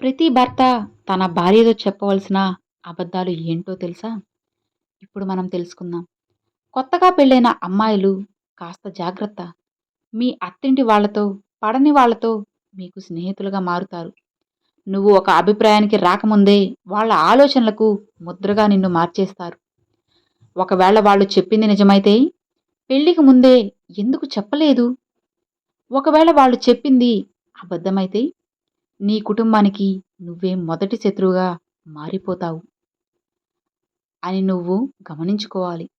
ప్రతి భర్త తన భార్యతో చెప్పవలసిన అబద్ధాలు ఏంటో తెలుసా? ఇప్పుడు మనం తెలుసుకుందాం. కొత్తగా పెళ్ళైన అమ్మాయిలు కాస్త జాగ్రత్త. మీ అత్తింటి వాళ్ళతో పడని వాళ్ళతో మీకు స్నేహితులుగా మారుతారు. నువ్వు ఒక అభిప్రాయానికి రాకముందే వాళ్ళ ఆలోచనలకు ముద్రగా నిన్ను మార్చేస్తారు. ఒకవేళ వాళ్ళు చెప్పింది నిజమైతే పెళ్ళికి ముందే ఎందుకు చెప్పలేదు? ఒకవేళ వాళ్ళు చెప్పింది అబద్ధమైతే నీ కుటుంబానికి నువ్వే మొదటి శత్రువుగా మారిపోతావు అని నువ్వు గమనించుకోవాలి.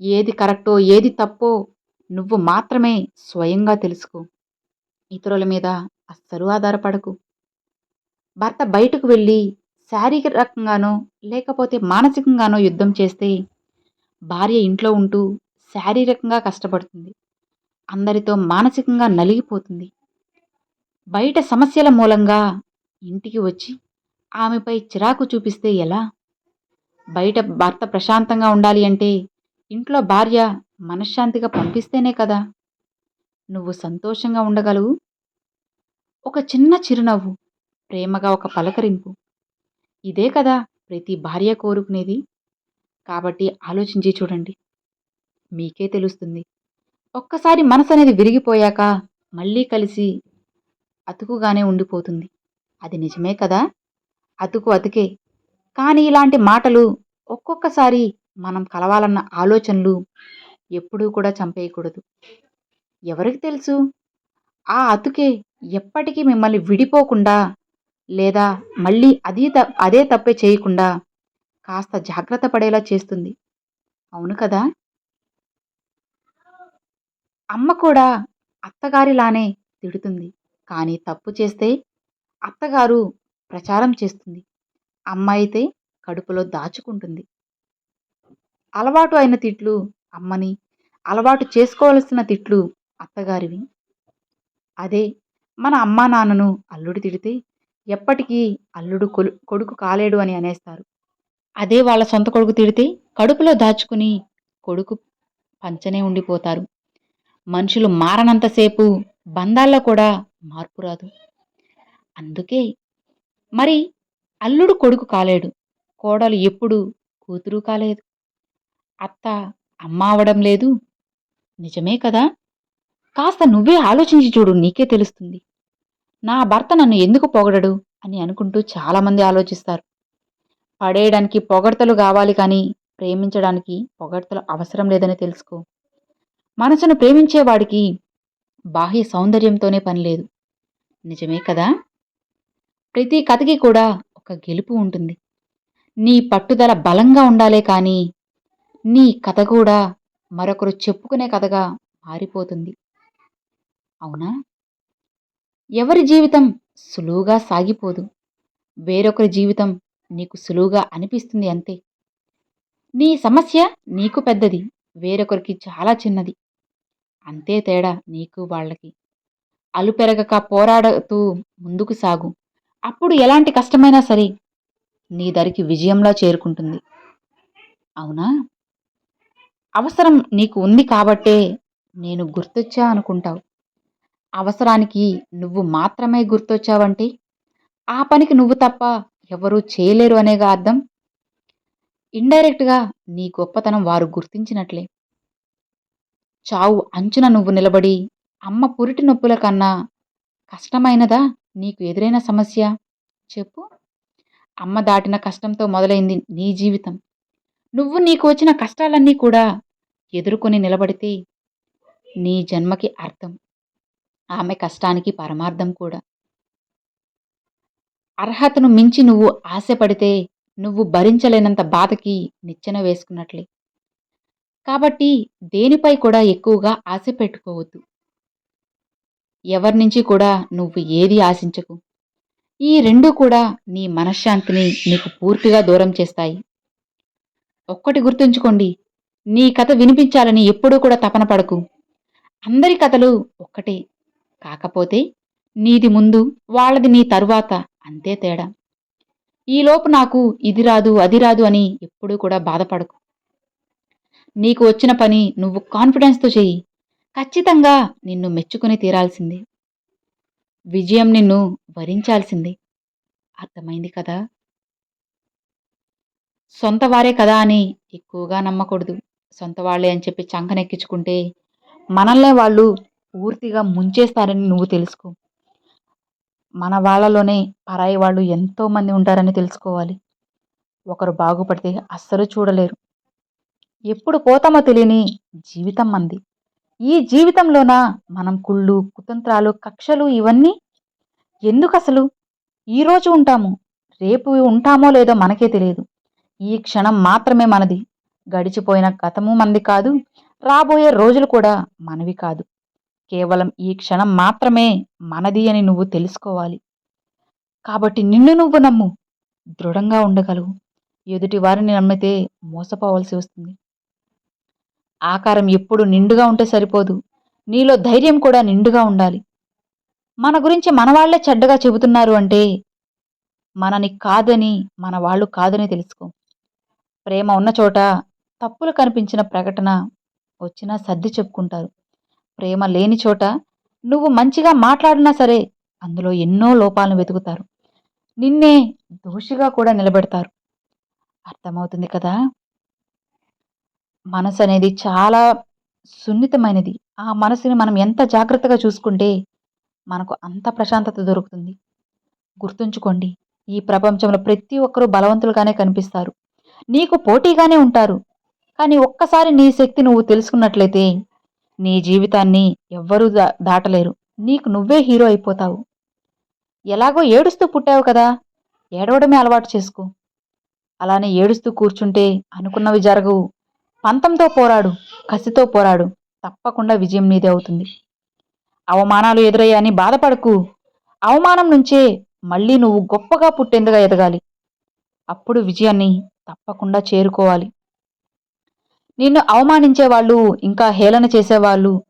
ఏది కరెక్టో ఏది తప్పో నువ్వు మాత్రమే స్వయంగా తెలుసుకో. ఇతరుల మీద అస్సలు ఆధారపడకు. భర్త బయటకు వెళ్ళి శారీరకంగానో లేకపోతే మానసికంగానో యుద్ధం చేస్తే భార్య ఇంట్లో ఉంటూ శారీరకంగా కష్టపడుతుంది. అందరితో మానసికంగా నలిగిపోతుంది. బయట సమస్యల మూలంగా ఇంటికి వచ్చి ఆమెపై చిరాకు చూపిస్తే ఎలా? బయట భర్త ప్రశాంతంగా ఉండాలి అంటే ఇంట్లో భార్య మనశ్శాంతిగా పంపిస్తేనే కదా. నువ్వు సంతోషంగా ఉండగలవు. ఒక చిన్న చిరునవ్వు ప్రేమగా ఒక పలకరింపు. ఇదే కదా ప్రతి భార్య కోరుకునేది. కాబట్టి ఆలోచించి చూడండి. మీకే తెలుస్తుంది. ఒక్కసారి మనసు అనేది విరిగిపోయాక మళ్ళీ కలిసి అతుకుగానే ఉండిపోతుంది. అది నిజమే కదా? అతుకు అతుకే. కానీ ఇలాంటి మాటలు ఒక్కొక్కసారి మనం కలవాలన్న ఆలోచనలు ఎప్పుడూ కూడా చంపేయకూడదు. ఎవరికి తెలుసు? ఆ అతుకే ఎప్పటికీ మిమ్మల్ని విడిపోకుండా లేదా మళ్ళీ అదీ త అదే తప్పే చేయకుండా కాస్త జాగ్రత్త పడేలా చేస్తుంది. అవును కదా? అమ్మ కూడా అత్తగారిలానే తిడుతుంది. కానీ తప్పు చేస్తే అత్తగారు ప్రచారం చేస్తుంది. అమ్మ అయితే కడుపులో దాచుకుంటుంది. అలవాటు అయిన తిట్లు అమ్మని అలవాటు చేసుకోవలసిన తిట్లు అత్తగారివి. అదే మన అమ్మా నాన్నను అల్లుడు తిడితే ఎప్పటికీ అల్లుడు కొలు కొడుకు కాలేడు అని అనేస్తారు. అదే వాళ్ళ సొంత కొడుకు తిడితే కడుపులో దాచుకుని కొడుకు పంచనే ఉండిపోతారు. మనుషులు మారనంతసేపు బంధాల్లో కూడా మార్పు రాదు. అందుకే మరి అల్లుడు కొడుకు కాలేడు. కోడలు ఎప్పుడు కూతురు కాలేదు. అత్త అమ్మ అవడం లేదు. నిజమే కదా? కాస్త నువ్వే ఆలోచించి చూడు నీకే తెలుస్తుంది. నా భర్త నన్ను ఎందుకు పొగడడు అని అనుకుంటూ చాలామంది ఆలోచిస్తారు. పడేయడానికి పొగడ్తలు కావాలి కానీ ప్రేమించడానికి పొగడ్తలు అవసరం లేదని తెలుసుకో. మనసును ప్రేమించేవాడికి బాహ్య సౌందర్యంతోనే పని లేదు. నిజమే కదా? ప్రతి కథకి కూడా ఒక గెలుపు ఉంటుంది. నీ పట్టుదల బలంగా ఉండాలే కానీ నీ కథ కూడా మరొకరు చెప్పుకునే కథగా మారిపోతుంది. అవునా? ఎవరి జీవితం సులువుగా సాగిపోదు. వేరొకరి జీవితం నీకు సులువుగా అనిపిస్తుంది అంతే. నీ సమస్య నీకు పెద్దది. వేరొకరికి చాలా చిన్నది. అంతే తేడా నీకు వాళ్ళకి. అలుపెరగక పోరాడుతూ ముందుకు సాగు. అప్పుడు ఎలాంటి కష్టమైనా సరే నీ దరికి విజయంలా చేరుకుంటుంది. అవునా? అవసరం నీకు ఉంది కాబట్టే నేను గుర్తొచ్చా అనుకుంటావు. అవసరానికి నువ్వు మాత్రమే గుర్తొచ్చావంటే ఆ పనికి నువ్వు తప్ప ఎవరూ చేయలేరు అనేగా అర్థం? ఇండైరెక్ట్గా నీ గొప్పతనం వారు గుర్తించినట్లే. చావు అంచున నువ్వు నిలబడి అమ్మ పురిటి నొప్పుల కన్నా కష్టమైనదా నీకు ఎదురైన సమస్య? చెప్పు. అమ్మ దాటిన కష్టంతో మొదలైంది నీ జీవితం. నువ్వు నీకు వచ్చిన కష్టాలన్నీ కూడా ఎదుర్కొని నిలబడితే నీ జన్మకి అర్థం. ఆమె కష్టానికి పరమార్థం కూడా. అర్హతను మించి నువ్వు ఆశపడితే నువ్వు భరించలేనంత బాధకి నిచ్చెన వేసుకున్నట్లే. కాబట్టి దేనిపై కూడా ఎక్కువగా ఆశ పెట్టుకోవద్దు. ఎవరి నుంచి కూడా నువ్వు ఏది ఆశించకు. ఈ రెండు కూడా నీ మనశ్శాంతిని నీకు పూర్తిగా దూరం చేస్తాయి. ఒక్కటి గుర్తుంచుకోండి నీ కథ వినిపించాలని ఎప్పుడూ కూడా తపన పడకు. అందరి కథలు ఒక్కటే కాకపోతే నీది ముందు వాళ్ళది నీ తరువాత అంతే తేడా. ఈలోపు నాకు ఇది రాదు అది రాదు అని ఎప్పుడూ కూడా బాధపడకు. నీకు వచ్చిన పని నువ్వు కాన్ఫిడెన్స్తో చెయ్యి. ఖచ్చితంగా నిన్ను మెచ్చుకుని తీరాల్సిందే. విజయం నిన్ను వరించాల్సిందే. అర్థమైంది కదా? సొంత వారే కదా అని ఎక్కువగా నమ్మకూడదు. సొంత వాళ్ళే అని చెప్పి చంకనెక్కించుకుంటే మనల్నే వాళ్ళు పూర్తిగా ముంచేస్తారని నువ్వు తెలుసుకో. మన వాళ్ళలోనే పరాయి వాళ్ళు ఎంతోమంది ఉంటారని తెలుసుకోవాలి. ఒకరు బాగుపడితే అస్సలు చూడలేరు. ఎప్పుడు పోతామో తెలియని జీవితం మంది ఈ జీవితంలోన మనం కుళ్ళు కుతంత్రాలు కక్షలు ఇవన్నీ? ఎందుకు అసలు ఈరోజు ఉంటాము రేపు ఉంటామో లేదో మనకే తెలియదు. ఈ క్షణం మాత్రమే మనది. గడిచిపోయిన గతము మంది కాదు రాబోయే రోజులు కూడా మనవి కాదు. కేవలం ఈ క్షణం మాత్రమే మనది అని నువ్వు తెలుసుకోవాలి. కాబట్టి నిన్ను నువ్వు నమ్ము దృఢంగా ఉండగలవు. ఎదుటి వారిని నమ్మితే మోసపోవలసి వస్తుంది. ఆకారం ఎప్పుడు నిండుగా ఉంటే సరిపోదు. నీలో ధైర్యం కూడా నిండుగా ఉండాలి. మన గురించి మనవాళ్ళే చెడ్డగా చెబుతున్నారు అంటే మనని కాదని మన వాళ్ళు కాదని తెలుసుకో. ప్రేమ ఉన్న చోట తప్పులు కనిపించిన ప్రకటన వచ్చినా సర్ది చెప్పుకుంటారు. ప్రేమ లేని చోట నువ్వు మంచిగా మాట్లాడినా సరే అందులో ఎన్నో లోపాలను వెతుకుతారు. నిన్నే దోషిగా కూడా నిలబెడతారు. అర్థమవుతుంది కదా? మనసు అనేది చాలా సున్నితమైనది. ఆ మనసుని మనం ఎంత జాగ్రత్తగా చూసుకుంటే మనకు అంత ప్రశాంతత దొరుకుతుంది. గుర్తుంచుకోండి ఈ ప్రపంచంలో ప్రతి ఒక్కరూ బలవంతులుగానే కనిపిస్తారు. నీకు పోటీగానే ఉంటారు. కానీ ఒక్కసారి నీ శక్తి నువ్వు తెలుసుకున్నట్లయితే నీ జీవితాన్ని ఎవ్వరూ దా దాటలేరు. నీకు నువ్వే హీరో అయిపోతావు. ఎలాగో ఏడుస్తూ పుట్టావు కదా ఏడవడమే అలవాటు చేసుకో. అలానే ఏడుస్తూ కూర్చుంటే అనుకున్నవి జరగవు. పంతంతో పోరాడు కసితో పోరాడు. తప్పకుండా విజయం నీదే అవుతుంది. అవమానాలు ఎదురయ్యాని బాధపడకు. అవమానం నుంచే మళ్ళీ నువ్వు గొప్పగా పుట్టేందుగా ఎదగాలి. అప్పుడు విజయాన్ని తప్పకుండా చేరుకోవాలి. నిన్ను అవమానించే వాళ్ళు ఇంకా హేళన చేసేవాళ్ళు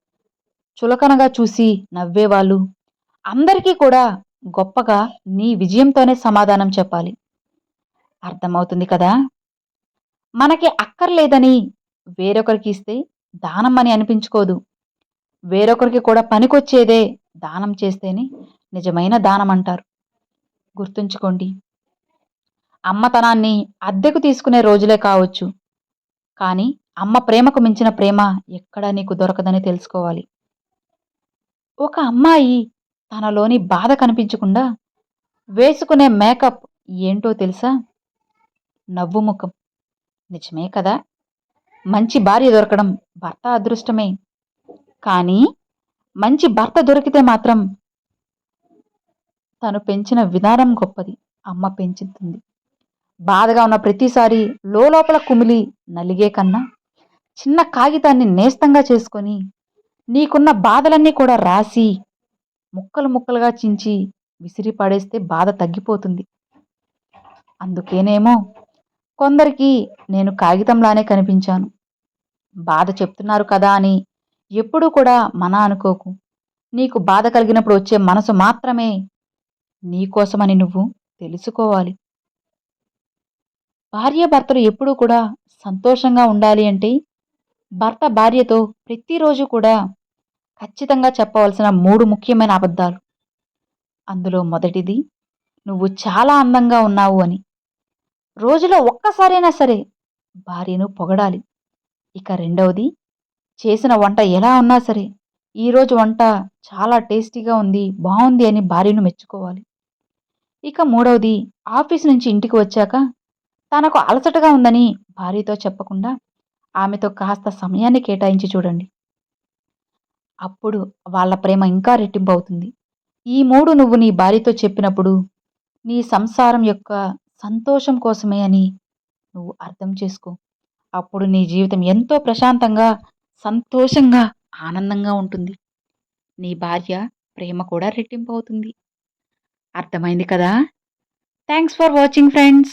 చులకనగా చూసి నవ్వేవాళ్ళు అందరికీ కూడా గొప్పగా నీ విజయంతోనే సమాధానం చెప్పాలి. అర్థమవుతుంది కదా? మనకి అక్కర్లేదని వేరొకరికి ఇస్తే దానం అని అనిపించుకోదు. వేరొకరికి కూడా పనికొచ్చేదే దానం చేస్తేనే నిజమైన దానం అంటారు. గుర్తుంచుకోండి. అమ్మతనాన్ని అద్దెకు తీసుకునే రోజులే కావచ్చు. కానీ అమ్మ ప్రేమకు మించిన ప్రేమ ఎక్కడా నీకు దొరకదని తెలుసుకోవాలి. ఒక అమ్మాయి తనలోని బాధ కనిపించకుండా వేసుకునే మేకప్ ఏంటో తెలుసా? నవ్వు ముఖం. నిజమే కదా? మంచి భార్య దొరకడం భర్త అదృష్టమే. కానీ మంచి భర్త దొరికితే మాత్రం తను పెంచిన విధానం గొప్పది. అమ్మ పెంచుతుంది. బాధగా ఉన్న ప్రతిసారి లోపల కుమిలి నలిగే కన్నా చిన్న కాగితాన్ని నేస్తంగా చేసుకొని నీకున్న బాధలన్నీ కూడా రాసి ముక్కలు ముక్కలుగా చించి విసిరి పడేస్తే బాధ తగ్గిపోతుంది. అందుకేనేమో కొందరికి నేను కాగితంలానే కనిపించాను. బాధ చెప్తున్నారు కదా అని ఎప్పుడూ కూడా మన అనుకోకు. నీకు బాధ కలిగినప్పుడు వచ్చే మనసు మాత్రమే నీకోసమని నువ్వు తెలుసుకోవాలి. భార్యాభర్తలు ఎప్పుడూ కూడా సంతోషంగా ఉండాలి అంటే భర్త భార్యతో ప్రతిరోజు కూడా ఖచ్చితంగా చెప్పవలసిన మూడు ముఖ్యమైన అబద్ధాలు. అందులో మొదటిది నువ్వు చాలా అందంగా ఉన్నావు అని. రోజులో ఒక్కసారైనా సరే భార్యను పొగడాలి. ఇక రెండవది చేసిన వంట ఎలా ఉన్నా సరే ఈరోజు వంట చాలా టేస్టీగా ఉంది బాగుంది అని భార్యను మెచ్చుకోవాలి. ఇక మూడవది ఆఫీస్ నుంచి ఇంటికి వచ్చాక తనకు అలసటగా ఉందని భార్యతో చెప్పకుండా ఆమెతో కాస్త సమయాన్ని కేటాయించి చూడండి. అప్పుడు వాళ్ళ ప్రేమ ఇంకా రెట్టింపు అవుతుంది ఈ మూడు నువ్వు నీ భార్యతో చెప్పినప్పుడు నీ సంసారం యొక్క సంతోషం కోసమే అని నువ్వు అర్థం చేసుకో. అప్పుడు నీ జీవితం ఎంతో ప్రశాంతంగా సంతోషంగా ఆనందంగా ఉంటుంది. నీ భార్య ప్రేమ కూడా రెట్టింపు అవుతుంది అర్థమైంది కదా? Thanks for watching friends